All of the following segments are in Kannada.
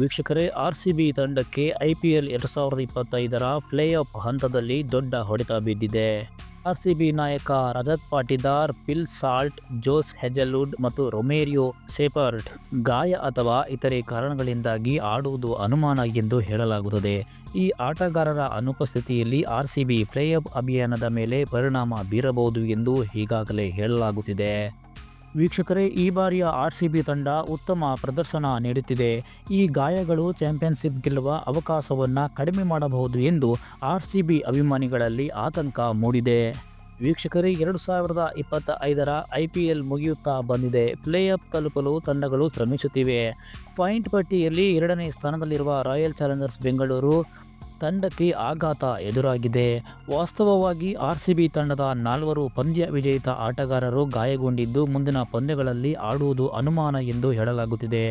ವೀಕ್ಷಕರೇ, ಆರ್ ಸಿ ಬಿ ತಂಡಕ್ಕೆ ಐ ಪಿ ಎಲ್ ಎರಡು ಸಾವಿರದ ಇಪ್ಪತ್ತೈದರ ಪ್ಲೇ ಆಫ್ ಹಂತದಲ್ಲಿ ದೊಡ್ಡ ಹೊಡೆತ ಬಿದ್ದಿದೆ. ಆರ್ ಸಿ ಬಿ ನಾಯಕ Rajat Patidar, Phil Salt, Josh Hazlewood ಮತ್ತು ರೊಮೇರಿಯೋ ಸೇಪರ್ಟ್ ಗಾಯ ಅಥವಾ ಇತರೆ ಕಾರಣಗಳಿಂದಾಗಿ ಆಡುವುದು ಅನುಮಾನ ಎಂದು ಹೇಳಲಾಗುತ್ತದೆ. ಈ ಆಟಗಾರರ ಅನುಪಸ್ಥಿತಿಯಲ್ಲಿ R C B play off ಅಭಿಯಾನದ ಮೇಲೆ ಪರಿಣಾಮ ಬೀರಬಹುದು ಎಂದು ಈಗಾಗಲೇ ಹೇಳಲಾಗುತ್ತಿದೆ. ವೀಕ್ಷಕರೇ, ಈ ಬಾರಿಯ ಆರ್ ಸಿ ಬಿ ತಂಡ ಉತ್ತಮ ಪ್ರದರ್ಶನ ನೀಡುತ್ತಿದೆ. ಈ ಗಾಯಗಳು ಚಾಂಪಿಯನ್ಶಿಪ್ ಗೆಲ್ಲುವ ಅವಕಾಶವನ್ನು ಕಡಿಮೆ ಮಾಡಬಹುದು ಎಂದು ಆರ್ ಸಿ ಬಿ ಅಭಿಮಾನಿಗಳಲ್ಲಿ ಆತಂಕ ಮೂಡಿದೆ. ವೀಕ್ಷಕರೇ, ಎರಡು ಸಾವಿರದ ಇಪ್ಪತ್ತ ಐದರ ಐ ಪಿ ಎಲ್ ಮುಗಿಯುತ್ತಾ ಬಂದಿದೆ. ಪ್ಲೇ ಆಫ್ ತಲುಪಲು ತಂಡಗಳು ಶ್ರಮಿಸುತ್ತಿವೆ. ಪಾಯಿಂಟ್ ಪಟ್ಟಿಯಲ್ಲಿ ಎರಡನೇ ಸ್ಥಾನದಲ್ಲಿರುವ ರಾಯಲ್ ಚಾಲೆಂಜರ್ಸ್ ಬೆಂಗಳೂರು ತಂಡಕ್ಕೆ ಆಘಾತ ಎದುರಾಗಿದೆ. ವಾಸ್ತವವಾಗಿ ಆರ್ ಸಿ ಬಿ ತಂಡದ ನಾಲ್ವರು ಪಂದ್ಯ ವಿಜೇತ ಆಟಗಾರರು ಗಾಯಗೊಂಡಿದ್ದು ಮುಂದಿನ ಪಂದ್ಯಗಳಲ್ಲಿ ಆಡುವುದು ಅನುಮಾನ ಎಂದು ಹೇಳಲಾಗುತ್ತಿದೆ.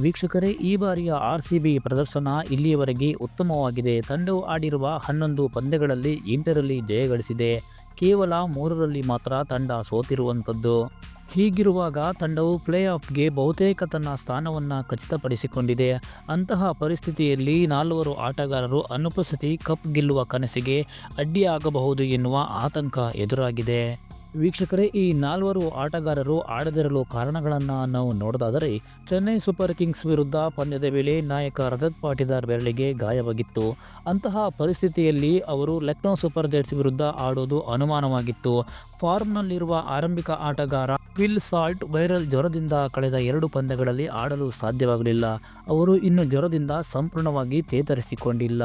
ವೀಕ್ಷಕರೇ, ಈ ಬಾರಿಯ ಆರ್ ಸಿ ಬಿ ಪ್ರದರ್ಶನ ಇಲ್ಲಿಯವರೆಗೆ ಉತ್ತಮವಾಗಿದೆ. ತಂಡವು ಆಡಿರುವ ಹನ್ನೊಂದು ಪಂದ್ಯಗಳಲ್ಲಿ ಎಂಟರಲ್ಲಿ ಜಯಗಳಿಸಿದೆ ಕೇವಲ ಮೂರರಲ್ಲಿ ಮಾತ್ರ ತಂಡ ಸೋತಿರುವಂಥದ್ದು. ಹೀಗಿರುವಾಗ ತಂಡವು ಪ್ಲೇ ಆಫ್ಗೆ ಬಹುತೇಕ ತನ್ನ ಸ್ಥಾನವನ್ನು ಖಚಿತಪಡಿಸಿಕೊಂಡಿದೆ. ಅಂತಹ ಪರಿಸ್ಥಿತಿಯಲ್ಲಿ ನಾಲ್ವರು ಆಟಗಾರರು ಅನುಪಸ್ಥಿತಿ ಕಪ್ ಗೆಲ್ಲುವ ಕನಸಿಗೆ ಅಡ್ಡಿಯಾಗಬಹುದು ಎನ್ನುವ ಆತಂಕ ಎದುರಾಗಿದೆ. ವೀಕ್ಷಕರೇ, ಈ ನಾಲ್ವರು ಆಟಗಾರರು ಆಡದಿರಲು ಕಾರಣಗಳನ್ನು ನಾವು ನೋಡೋದಾದರೆ, ಚೆನ್ನೈ ಸೂಪರ್ ಕಿಂಗ್ಸ್ ವಿರುದ್ಧ ಪಂದ್ಯದ ವೇಳೆ ನಾಯಕ ರಜತ್ ಪಾಟಿದಾರ್ ಬೆರಳಿಗೆ ಗಾಯವಾಗಿತ್ತು. ಅಂತಹ ಪರಿಸ್ಥಿತಿಯಲ್ಲಿ ಅವರು ಲಕ್ನೋ ಸೂಪರ್ ಜೆಟ್ಸ್ ವಿರುದ್ಧ ಆಡೋದು ಅನುಮಾನವಾಗಿತ್ತು. ಫಾರ್ಮ್ನಲ್ಲಿರುವ ಆರಂಭಿಕ ಆಟಗಾರ ವಿಲ್ ಸಾಲ್ಟ್ ವೈರಲ್ ಜ್ವರದಿಂದ ಕಳೆದ ಎರಡು ಪಂದ್ಯಗಳಲ್ಲಿ ಆಡಲು ಸಾಧ್ಯವಾಗಲಿಲ್ಲ. ಅವರು ಇನ್ನು ಜ್ವರದಿಂದ ಸಂಪೂರ್ಣವಾಗಿ ಚೇತರಿಸಿಕೊಂಡಿಲ್ಲ.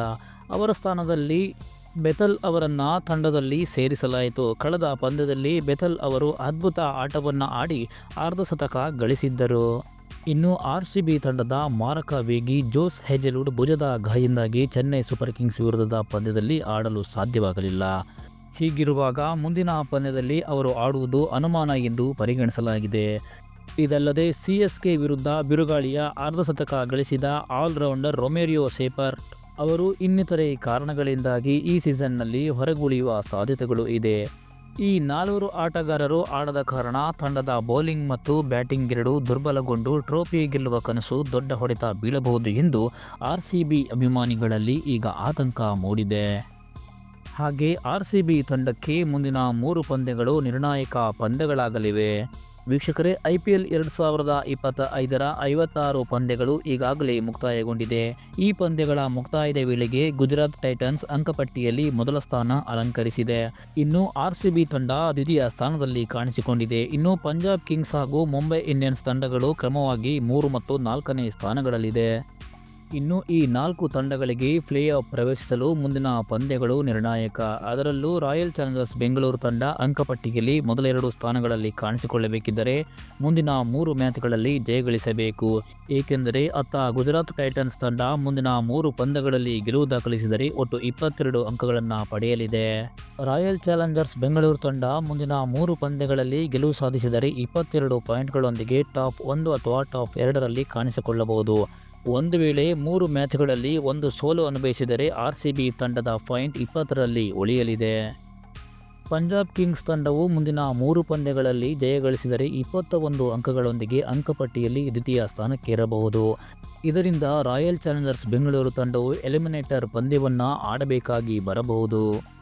ಅವರ ಸ್ಥಾನದಲ್ಲಿ ಬೆಥಲ್ ಅವರನ್ನು ತಂಡದಲ್ಲಿ ಸೇರಿಸಲಾಯಿತು. ಕಳೆದ ಪಂದ್ಯದಲ್ಲಿ ಬೆಥಲ್ ಅವರು ಅದ್ಭುತ ಆಟವನ್ನು ಆಡಿ ಅರ್ಧ ಶತಕ ಗಳಿಸಿದ್ದರು. ಇನ್ನು ಆರ್ ಸಿ ಬಿ ತಂಡದ ಮಾರಕ ವೇಗಿ ಜೋಸ್ ಹೆಜಲ್ವುಡ್ ಭುಜದ ಗಾಯಿಂದಾಗಿ ಚೆನ್ನೈ ಸೂಪರ್ ಕಿಂಗ್ಸ್ ವಿರುದ್ಧದ ಪಂದ್ಯದಲ್ಲಿ ಆಡಲು ಸಾಧ್ಯವಾಗಲಿಲ್ಲ. ಹೀಗಿರುವಾಗ ಮುಂದಿನ ಪಂದ್ಯದಲ್ಲಿ ಅವರು ಆಡುವುದು ಅನುಮಾನ ಎಂದು ಪರಿಗಣಿಸಲಾಗಿದೆ. ಇದಲ್ಲದೆ ಸಿ ಎಸ್ ಕೆ ವಿರುದ್ಧ ಬಿರುಗಾಳಿಯ ಅರ್ಧ ಶತಕ ಗಳಿಸಿದ ಆಲ್ರೌಂಡರ್ ರೊಮೇರಿಯೋ ಸೇಪರ್ ಅವರು ಇನ್ನಿತರೆ ಕಾರಣಗಳಿಂದಾಗಿ ಈ ಸೀಸನ್ನಲ್ಲಿ ಹೊರಗುಳಿಯುವ ಸಾಧ್ಯತೆಗಳು ಇದೆ. ಈ ನಾಲ್ವರು ಆಟಗಾರರು ಆಡದ ಕಾರಣ ತಂಡದ ಬೌಲಿಂಗ್ ಮತ್ತು ಬ್ಯಾಟಿಂಗ್ ಎರಡೂ ದುರ್ಬಲಗೊಂಡು ಟ್ರೋಫಿ ಗೆಲ್ಲುವ ಕನಸು ದೊಡ್ಡ ಹೊಡೆತ ಬೀಳಬಹುದು ಎಂದು ಆರ್ ಸಿ ಬಿ ಅಭಿಮಾನಿಗಳಲ್ಲಿ ಈಗ ಆತಂಕ ಮೂಡಿದೆ. ಹಾಗೆ ಆರ್ ಸಿ ಬಿ ತಂಡಕ್ಕೆ ಮುಂದಿನ ಮೂರು ಪಂದ್ಯಗಳು ನಿರ್ಣಾಯಕ ಪಂದ್ಯಗಳಾಗಲಿವೆ. ವೀಕ್ಷಕರೇ, ಐ ಪಿ ಎಲ್ ಎರಡು ಸಾವಿರದ ಇಪ್ಪತ್ತ ಐದರ ಐವತ್ತಾರು ಪಂದ್ಯಗಳು ಈಗಾಗಲೇ ಮುಕ್ತಾಯಗೊಂಡಿದೆ. ಈ ಪಂದ್ಯಗಳ ಮುಕ್ತಾಯದ ವೇಳೆಗೆ ಗುಜರಾತ್ ಟೈಟನ್ಸ್ ಅಂಕಪಟ್ಟಿಯಲ್ಲಿ ಮೊದಲ ಸ್ಥಾನ ಅಲಂಕರಿಸಿದೆ. ಇನ್ನು ಆರ್ ಸಿ ಬಿ ತಂಡ ದ್ವಿತೀಯ ಸ್ಥಾನದಲ್ಲಿ ಕಾಣಿಸಿಕೊಂಡಿದೆ. ಇನ್ನು ಪಂಜಾಬ್ ಕಿಂಗ್ಸ್ ಹಾಗೂ ಮುಂಬೈ ಇಂಡಿಯನ್ಸ್ ತಂಡಗಳು ಕ್ರಮವಾಗಿ ಮೂರು ಮತ್ತು ನಾಲ್ಕನೇ ಸ್ಥಾನಗಳಲ್ಲಿದೆ. ಇನ್ನು ಈ ನಾಲ್ಕು ತಂಡಗಳಿಗೆ ಪ್ಲೇ ಆಫ್ ಪ್ರವೇಶಿಸಲು ಮುಂದಿನ ಪಂದ್ಯಗಳು ನಿರ್ಣಾಯಕ. ಅದರಲ್ಲೂ ರಾಯಲ್ ಚಾಲೆಂಜರ್ಸ್ ಬೆಂಗಳೂರು ತಂಡ ಅಂಕಪಟ್ಟಿಯಲ್ಲಿ ಮೊದಲೆರಡು ಸ್ಥಾನಗಳಲ್ಲಿ ಕಾಣಿಸಿಕೊಳ್ಳಬೇಕಿದ್ದರೆ ಮುಂದಿನ ಮೂರು ಮ್ಯಾಚ್ಗಳಲ್ಲಿ ಜಯಗಳಿಸಬೇಕು ಏಕೆಂದರೆ ಅತ್ತ ಗುಜರಾತ್ ಟೈಟನ್ಸ್ ತಂಡ ಮುಂದಿನ ಮೂರು ಪಂದ್ಯಗಳಲ್ಲಿ ಗೆಲುವು ದಾಖಲಿಸಿದರೆ ಒಟ್ಟು ಇಪ್ಪತ್ತೆರಡು ಅಂಕಗಳನ್ನು ಪಡೆಯಲಿದೆ. ರಾಯಲ್ ಚಾಲೆಂಜರ್ಸ್ ಬೆಂಗಳೂರು ತಂಡ ಮುಂದಿನ ಮೂರು ಪಂದ್ಯಗಳಲ್ಲಿ ಗೆಲುವು ಸಾಧಿಸಿದರೆ ಇಪ್ಪತ್ತೆರಡು ಪಾಯಿಂಟ್ಗಳೊಂದಿಗೆ ಟಾಪ್ ಒಂದು ಅಥವಾ ಟಾಪ್ ಎರಡರಲ್ಲಿ ಕಾಣಿಸಿಕೊಳ್ಳಬಹುದು. ಒಂದು ವೇಳೆ ಮೂರು ಮ್ಯಾಚ್ಗಳಲ್ಲಿ ಒಂದು ಸೋಲು ಅನುಭವಿಸಿದರೆ ಆರ್ ಸಿ ಬಿ ತಂಡದ ಪಾಯಿಂಟ್ ಇಪ್ಪತ್ತರಲ್ಲಿ ಉಳಿಯಲಿದೆ. ಪಂಜಾಬ್ ಕಿಂಗ್ಸ್ ತಂಡವು ಮುಂದಿನ ಮೂರು ಪಂದ್ಯಗಳಲ್ಲಿ ಜಯಗಳಿಸಿದರೆ ಇಪ್ಪತ್ತ ಒಂದು ಅಂಕಗಳೊಂದಿಗೆ ಅಂಕಪಟ್ಟಿಯಲ್ಲಿ ದ್ವಿತೀಯ ಸ್ಥಾನಕ್ಕೇರಬಹುದು. ಇದರಿಂದ ರಾಯಲ್ ಚಾಲೆಂಜರ್ಸ್ ಬೆಂಗಳೂರು ತಂಡವು ಎಲಿಮಿನೇಟರ್ ಪಂದ್ಯವನ್ನು ಆಡಬೇಕಾಗಿ ಬರಬಹುದು.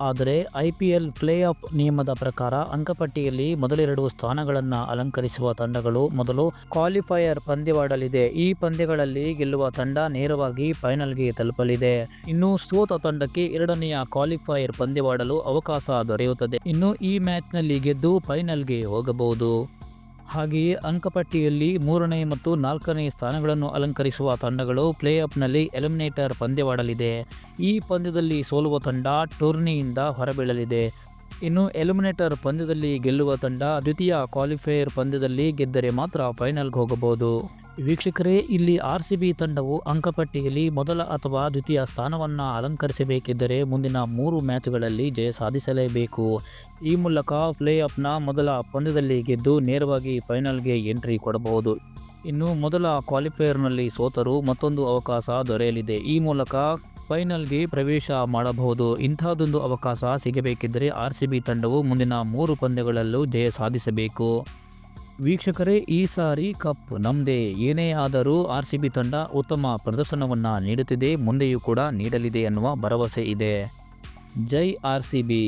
ಆದರೆ I P L play off ನಿಯಮದ ಪ್ರಕಾರ ಅಂಕಪಟ್ಟಿಯಲ್ಲಿ ಮೊದಲೆರಡು ಸ್ಥಾನಗಳನ್ನು ಅಲಂಕರಿಸುವ ತಂಡಗಳು ಮೊದಲು ಕ್ವಾಲಿಫೈಯರ್ ಪಂದ್ಯವಾಡಲಿದೆ. ಈ ಪಂದ್ಯಗಳಲ್ಲಿ ಗೆಲ್ಲುವ ತಂಡ ನೇರವಾಗಿ ಫೈನಲ್ಗೆ ತಲುಪಲಿದೆ. ಇನ್ನು ಸೋತ ತಂಡಕ್ಕೆ ಎರಡನೆಯ ಕ್ವಾಲಿಫೈಯರ್ ಪಂದ್ಯವಾಡಲು ಅವಕಾಶ ದೊರೆಯುತ್ತದೆ. ಇನ್ನು ಈ ಮ್ಯಾಚ್ನಲ್ಲಿ ಗೆದ್ದು ಫೈನಲ್ಗೆ ಹೋಗಬಹುದು. ಹಾಗೆಯೇ ಅಂಕಪಟ್ಟಿಯಲ್ಲಿ ಮೂರನೇ ಮತ್ತು ನಾಲ್ಕನೇ ಸ್ಥಾನಗಳನ್ನು ಅಲಂಕರಿಸುವ ತಂಡಗಳು ಪ್ಲೇ ಆಫ್ನಲ್ಲಿ ಎಲಿಮಿನೇಟರ್ ಪಂದ್ಯವಾಡಲಿದೆ. ಈ ಪಂದ್ಯದಲ್ಲಿ ಸೋಲುವ ತಂಡ ಟೂರ್ನಿಯಿಂದ ಹೊರಬೀಳಲಿದೆ. ಇನ್ನು ಎಲಿಮಿನೇಟರ್ ಪಂದ್ಯದಲ್ಲಿ ಗೆಲ್ಲುವ ತಂಡ ದ್ವಿತೀಯ ಕ್ವಾಲಿಫೈಯರ್ ಪಂದ್ಯದಲ್ಲಿ ಗೆದ್ದರೆ ಮಾತ್ರ ಫೈನಲ್ಗೆ ಹೋಗಬಹುದು. ವೀಕ್ಷಕರೇ, ಇಲ್ಲಿ ಆರ್ ಸಿ ಬಿ ತಂಡವು ಅಂಕಪಟ್ಟಿಯಲ್ಲಿ ಮೊದಲ ಅಥವಾ ದ್ವಿತೀಯ ಸ್ಥಾನವನ್ನು ಅಲಂಕರಿಸಬೇಕಿದ್ದರೆ ಮುಂದಿನ ಮೂರು ಮ್ಯಾಚ್ಗಳಲ್ಲಿ ಜಯ ಸಾಧಿಸಲೇಬೇಕು. ಈ ಮೂಲಕ ಪ್ಲೇ ಆಫ್ನ ಮೊದಲ ಪಂದ್ಯದಲ್ಲಿ ಗೆದ್ದು ನೇರವಾಗಿ ಫೈನಲ್ಗೆ ಎಂಟ್ರಿ ಕೊಡಬಹುದು. ಇನ್ನು ಮೊದಲ ಕ್ವಾಲಿಫೈಯರ್ನಲ್ಲಿ ಸೋತರು ಮತ್ತೊಂದು ಅವಕಾಶ ದೊರೆಯಲಿದೆ. ಈ ಮೂಲಕ ಫೈನಲ್ಗೆ ಪ್ರವೇಶ ಮಾಡಬಹುದು. ಇಂಥದ್ದೊಂದು ಅವಕಾಶ ಸಿಗಬೇಕಿದ್ದರೆ ಆರ್ ಸಿ ಬಿ ತಂಡವು ಮುಂದಿನ ಮೂರು ಪಂದ್ಯಗಳಲ್ಲೂ ಜಯ ಸಾಧಿಸಬೇಕು. ವೀಕ್ಷಕರೇ, ಈ ಸಾರಿ ಕಪ್ ನಮ್ದೇ. ಏನೇ ಆದರೂ ಆರ್ ಸಿ ಬಿ ತಂಡ ಉತ್ತಮ ಪ್ರದರ್ಶನವನ್ನು ನೀಡುತ್ತಿದೆ, ಮುಂದೆಯೂ ಕೂಡ ನೀಡಲಿದೆ ಎನ್ನುವ ಭರವಸೆ ಇದೆ. ಜೈ ಆರ್ ಸಿ ಬಿ.